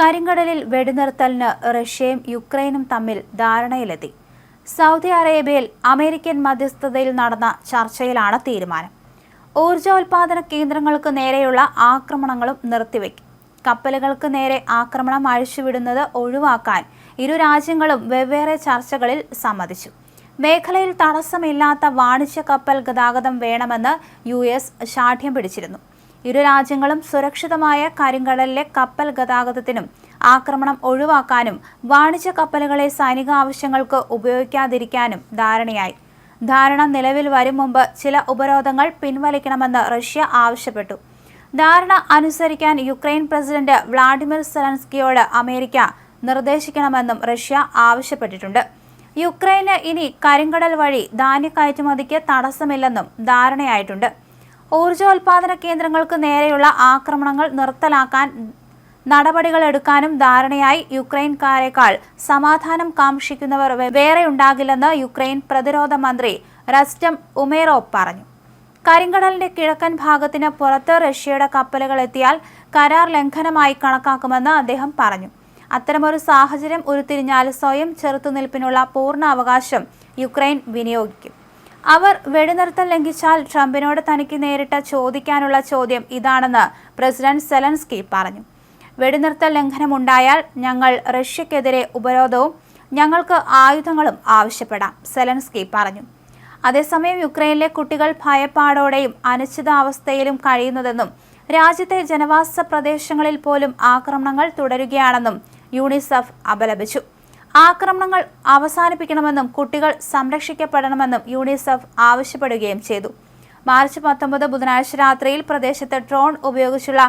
കരിങ്കടലിൽ വെടിനിർത്തലിന് റഷ്യയും യുക്രൈനും തമ്മിൽ ധാരണയിലെത്തി. സൗദി അറേബ്യയിൽ അമേരിക്കൻ മധ്യസ്ഥതയിൽ നടന്ന ചർച്ചയിലാണ് തീരുമാനം. ഊർജോൽപാദന കേന്ദ്രങ്ങൾക്ക് നേരെയുള്ള ആക്രമണങ്ങളും നിർത്തിവെക്കും. കപ്പലുകൾക്ക് നേരെ ആക്രമണം അഴിച്ചുവിടുന്നത് ഒഴിവാക്കാൻ ഇരു രാജ്യങ്ങളും വെവ്വേറെ ചർച്ചകളിൽ സമ്മതിച്ചു. മേഖലയിൽ തടസ്സമില്ലാത്ത വാണിജ്യ കപ്പൽ ഗതാഗതം വേണമെന്ന് യു എസ് ശാഠ്യം പിടിച്ചിരുന്നു. ഇരു രാജ്യങ്ങളും സുരക്ഷിതമായ കരിങ്കടലിലെ കപ്പൽ ഗതാഗതത്തിനും ആക്രമണം ഒഴിവാക്കാനും വാണിജ്യ കപ്പലുകളെ സൈനിക ആവശ്യങ്ങൾക്ക് ഉപയോഗിക്കാതിരിക്കാനും ധാരണയായി. ധാരണ നിലവിൽ വരും മുമ്പ് ചില ഉപരോധങ്ങൾ പിൻവലിക്കണമെന്ന് റഷ്യ ആവശ്യപ്പെട്ടു. ധാരണ അനുസരിക്കാൻ യുക്രൈൻ പ്രസിഡന്റ് വ്ളാഡിമിർ സെലൻസ്കിയോട് അമേരിക്ക നിർദ്ദേശിക്കണമെന്നും റഷ്യ ആവശ്യപ്പെട്ടിട്ടുണ്ട്. യുക്രൈന് ഇനി കരിങ്കടൽ വഴി ധാന്യ കയറ്റുമതിക്ക് തടസ്സമില്ലെന്നും ധാരണയായിട്ടുണ്ട്. ഊർജോൽപാദന കേന്ദ്രങ്ങൾക്ക് നേരെയുള്ള ആക്രമണങ്ങൾ നിർത്തലാക്കാൻ നടപടികൾ എടുക്കാനും ധാരണയായി യുക്രൈൻകാരെക്കാൾ സമാധാനം കാക്ഷിക്കുന്നവർ വേറെയുണ്ടാകില്ലെന്ന് യുക്രൈൻ പ്രതിരോധ മന്ത്രി റസ്റ്റം ഉമേറോ പറഞ്ഞു. കരിങ്കടലിന്റെ കിഴക്കൻ ഭാഗത്തിന് പുറത്ത് റഷ്യയുടെ കപ്പലുകൾ എത്തിയാൽ കരാർ ലംഘനമായി കണക്കാക്കുമെന്ന് അദ്ദേഹം പറഞ്ഞു. അത്തരമൊരു സാഹചര്യം ഉരുത്തിരിഞ്ഞാൽ സ്വയം ചെറുത്തുനിൽപ്പിനുള്ള പൂർണ അവകാശം യുക്രൈൻ വിനിയോഗിക്കും. അവർ വെടിനിർത്തൽ ലംഘിച്ചാൽ ട്രംപിനോട് തനിക്ക് നേരിട്ട് ചോദിക്കാനുള്ള ചോദ്യം ഇതാണെന്ന് പ്രസിഡന്റ് സെലൻസ്കി പറഞ്ഞു. വെടിനിർത്തൽ ലംഘനമുണ്ടായാൽ ഞങ്ങൾ റഷ്യക്കെതിരെ ഉപരോധവും ഞങ്ങൾക്ക് ആയുധങ്ങളും ആവശ്യപ്പെടാം സെലൻസ്കി പറഞ്ഞു. അതേസമയം യുക്രൈനിലെ കുട്ടികൾ ഭയപ്പാടോടെയും അനിശ്ചിതാവസ്ഥയിലും കഴിയുന്നതെന്നും രാജ്യത്തെ ജനവാസ പ്രദേശങ്ങളിൽ പോലും ആക്രമണങ്ങൾ തുടരുകയാണെന്നും യൂണിസെഫ് അപലപിച്ചു. ആക്രമണങ്ങൾ അവസാനിപ്പിക്കണമെന്നും കുട്ടികൾ സംരക്ഷിക്കപ്പെടണമെന്നും യുണിസെഫ് ആവശ്യപ്പെടുകയും ചെയ്തു. മാർച്ച് പത്തൊമ്പത് ബുധനാഴ്ച രാത്രിയിൽ പ്രദേശത്ത് ഡ്രോൺ ഉപയോഗിച്ചുള്ള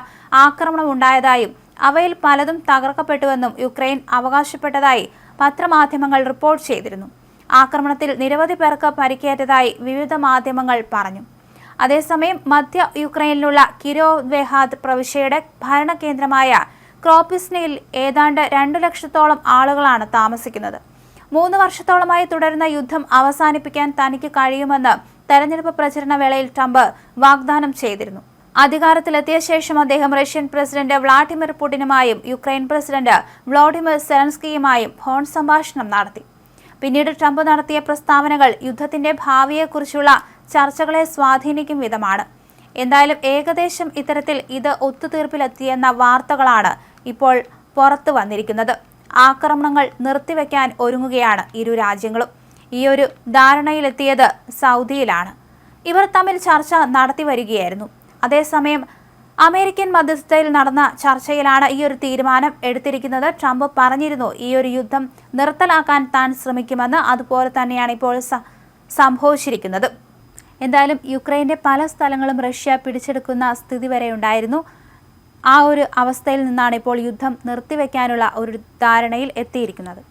ആക്രമണം ഉണ്ടായതായും അവയിൽ പലതും തകർക്കപ്പെട്ടുവെന്നും യുക്രൈൻ അവകാശപ്പെട്ടതായി പത്രമാധ്യമങ്ങൾ റിപ്പോർട്ട് ചെയ്തിരുന്നു. ആക്രമണത്തിൽ നിരവധി പേർക്ക് പരിക്കേറ്റതായി വിവിധ മാധ്യമങ്ങൾ പറഞ്ഞു. അതേസമയം മധ്യ യുക്രൈനിലുള്ള കിരോവെഹാദ് പ്രവിശ്യയുടെ ഭരണകേന്ദ്രമായ ക്രോപ്പിസ്നയിൽ ഏതാണ്ട് രണ്ടു ലക്ഷത്തോളം ആളുകളാണ് താമസിക്കുന്നത്. മൂന്ന് വർഷത്തോളമായി തുടരുന്ന യുദ്ധം അവസാനിപ്പിക്കാൻ തനിക്ക് കഴിയുമെന്ന് തെരഞ്ഞെടുപ്പ് പ്രചരണ വേളയിൽ ട്രംപ് വാഗ്ദാനം ചെയ്തിരുന്നു. അധികാരത്തിലെത്തിയ ശേഷം അദ്ദേഹം റഷ്യൻ പ്രസിഡന്റ് വ്ളാഡിമിർ പുടിനുമായും യുക്രൈൻ പ്രസിഡന്റ് വ്ളോഡിമിർ സെലൻസ്കിയുമായും ഫോൺ സംഭാഷണം നടത്തി. പിന്നീട് ട്രംപ് നടത്തിയ പ്രസ്താവനകൾ യുദ്ധത്തിന്റെ ഭാവിയെക്കുറിച്ചുള്ള ചർച്ചകളെ സ്വാധീനിക്കും വിധമാണ്. എന്തായാലും ഏകദേശം ഇത്തരത്തിൽ ഇത് ഒത്തുതീർപ്പിലെത്തിയെന്ന വാർത്തകളാണ് ഇപ്പോൾ പുറത്തു വന്നിരിക്കുന്നത്. ആക്രമണങ്ങൾ നിർത്തിവെക്കാൻ ഒരുങ്ങുകയാണ് ഇരു രാജ്യങ്ങളും. ഈ ഒരു ധാരണയിലെത്തിയത് സൗദിയിലാണ്. ഇവർ തമ്മിൽ ചർച്ച നടത്തി വരികയായിരുന്നു. അതേസമയം അമേരിക്കൻ മധ്യസ്ഥതയിൽ നടന്ന ചർച്ചയിലാണ് ഈ ഒരു തീരുമാനം എടുത്തിരിക്കുന്നത്. ട്രംപ് പറഞ്ഞിരുന്നു ഈ ഒരു യുദ്ധം നിർത്തലാക്കാൻ താൻ ശ്രമിക്കുമെന്ന്. അതുപോലെ തന്നെയാണ് ഇപ്പോൾ സംഭവിച്ചിരിക്കുന്നത്. എന്തായാലും യുക്രൈന്റെ പല സ്ഥലങ്ങളും റഷ്യ പിടിച്ചെടുക്കുന്ന സ്ഥിതി വരെ ഉണ്ടായിരുന്നു. ആ ഒരു അവസ്ഥയിൽ നിന്നാണ് ഇപ്പോൾ യുദ്ധം നിർത്തിവെക്കാനുള്ള ഒരു ധാരണയിൽ എത്തിയിരിക്കുന്നത്.